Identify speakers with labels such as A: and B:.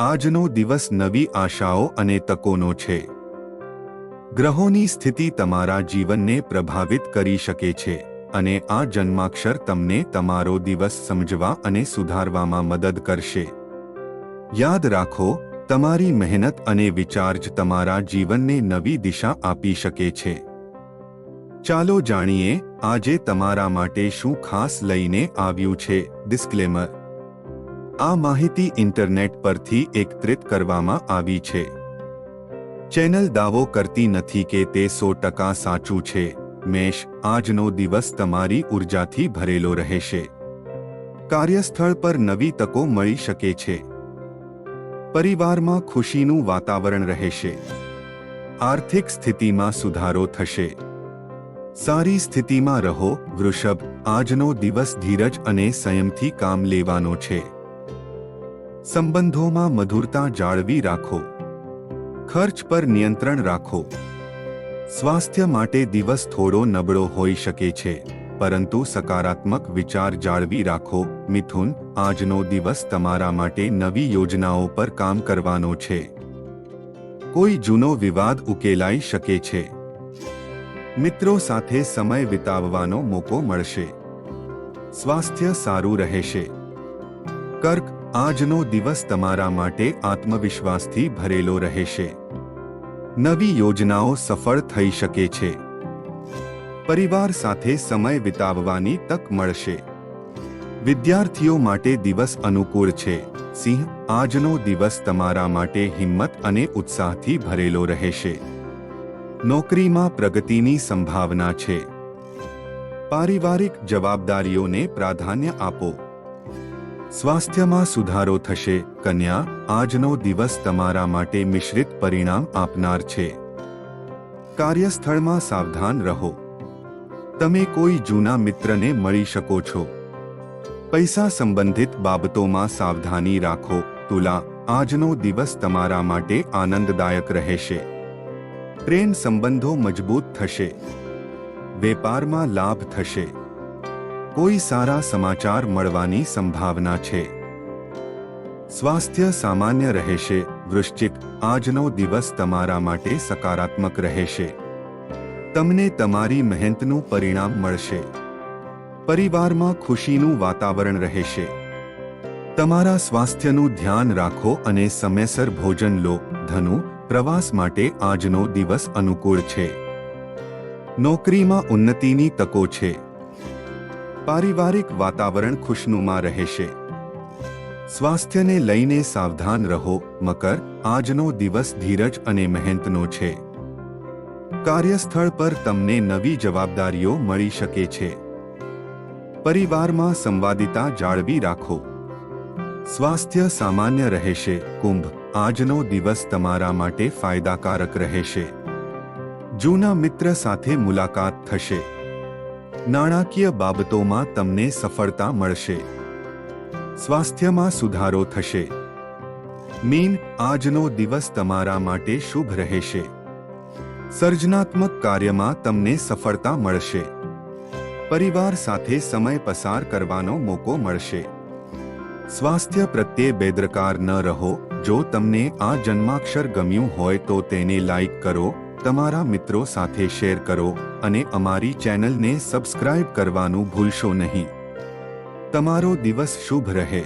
A: આજનો દિવસ નવી આશાઓ અને તકોનો છે. ગ્રહોની સ્થિતિ તમારા જીવનને પ્રભાવિત કરી શકે છે અને આ જન્માક્ષર તમને તમારો દિવસ સમજવા અને સુધારવામાં મદદ કરશે. યાદ રાખો, તમારી મહેનત અને વિચાર જ તમારા જીવનને નવી દિશા આપી શકે છે. ચાલો જાણીએ, આજે તમારા માટે શું ખાસ લઈને આવ્યું છે? ડિસ્ક્લેમર આ માહિતી ઇન્ટરનેટ પરથી એકત્રિત કરવામાં આવી છે. ચેનલ દાવો કરતી નથી કે તે સો ટકા સાચું છે. મેષ, આજનો દિવસ તમારી ઉર્જાથી ભરેલો રહેશે. કાર્યસ્થળ પર નવી તકો મળી શકે છે. પરિવારમાં ખુશીનું વાતાવરણ રહેશે. આર્થિક સ્થિતિમાં સુધારો થશે. સારી સ્થિતિમાં રહો, વૃષભ, આજનો દિવસ ધીરજ અને સંયમથી કામ લેવાનો છે. સંબંધોમાં મધુરતા જાળવી રાખો. ખર્ચ પર નિયંત્રણ રાખો. સ્વાસ્થ્ય માટે દિવસ થોડો નબળો હોઈ શકે છે, પરંતુ સકારાત્મક વિચાર જાળવી રાખો. મિથુન, આજનો દિવસ તમારા માટે નવી યોજનાઓ પર કામ કરવાનો છે. કોઈ જૂનો વિવાદ ઉકેલાઈ શકે છે. મિત્રો સાથે સમય વિતાવવાનો મોકો મળશે. સ્વાસ્થ્ય સારું રહેશે. કર્ક આજનો દિવસ તમારા માટે આત્મવિશ્વાસથી ભરેલો રહેશે. નવી યોજનાઓ સફળ થઈ શકે છે. પરિવાર સાથે સમય વિતાવવાની તક મળશે. વિદ્યાર્થીઓ માટે દિવસ અનુકૂળ છે. સિંહ, આજનો દિવસ તમારા માટે હિંમત અને ઉત્સાહથી ભરેલો રહેશે. નોકરીમાં પ્રગતિની સંભાવના છે. પારિવારિક જવાબદારીઓને પ્રાધાન્ય આપો. સ્વાસ્થ્યમાં સુધારો થશે. કન્યા, આજનો દિવસ તમારા માટે મિશ્રિત પરિણામ આપનાર છે. કાર્યસ્થળમાં સાવધાન રહો. તમે કોઈ જૂના મિત્રને મળી શકો છો. પૈસા સંબંધિત બાબતોમાં સાવધાની રાખો. તુલા, આજનો દિવસ તમારા માટે આનંદદાયક રહેશે. પ્રેમ સંબંધો મજબૂત થશે. વેપારમાં લાભ થશે. કોઈ સારા સમાચાર મળવાની સંભાવના છે. સ્વાસ્થ્ય સામાન્ય રહેશે, વૃશ્ચિક, આજનો દિવસ તમારા માટે સકારાત્મક રહેશે. તમને તમારી મહેનતનું પરિણામ મળશે. પરિવારમાં ખુશીનું વાતાવરણ રહેશે. તમારા સ્વાસ્થ્યનું ધ્યાન રાખો અને સમયસર ભોજન લો, ધનુ, પ્રવાસ માટે આજનો દિવસ અનુકૂળ છે. નોકરીમાં ઉન્નતિની તકો છે. પારિવારિક વાતાવરણ ખુશનુમા રહેશે. સ્વાસ્થ્યને લઈને સાવધાન રહો, મકર. આજનો દિવસ ધીરજ અને મહેનતનો છે. કાર્યસ્થળ પર તમને નવી જવાબદારીઓ મળી શકે છે. પરિવારમાં સંવાદિતા જાળવી રાખો. સ્વાસ્થ્ય સામાન્ય રહેશે, કુંભ. આજનો દિવસ તમારા માટે ફાયદાકારક રહેશે. જૂના મિત્ર સાથે મુલાકાત થશે. નાણાકીય બાબતોમાં તમને સફળતા મળશે. સ્વાસ્થ્યમાં સુધારો થશે. મીન, આજનો દિવસ તમારા માટે શુભ રહેશે. સર્જનાત્મક કાર્યમાં તમને સફળતા મળશે. પરિવાર સાથે સમય પસાર કરવાનો મોકો મળશે. સ્વાસ્થ્ય પ્રત્યે બેદરકાર ન રહો. જો તમને આ જન્માક્ષર ગમ્યું હોય તો તેને લાઈક કરો. તમારા મિત્રો સાથે શેર કરો અને અમારી ચેનલને સબસ્ક્રાઇબ કરવાનું ભૂલશો નહીં. તમારો દિવસ શુભ રહે.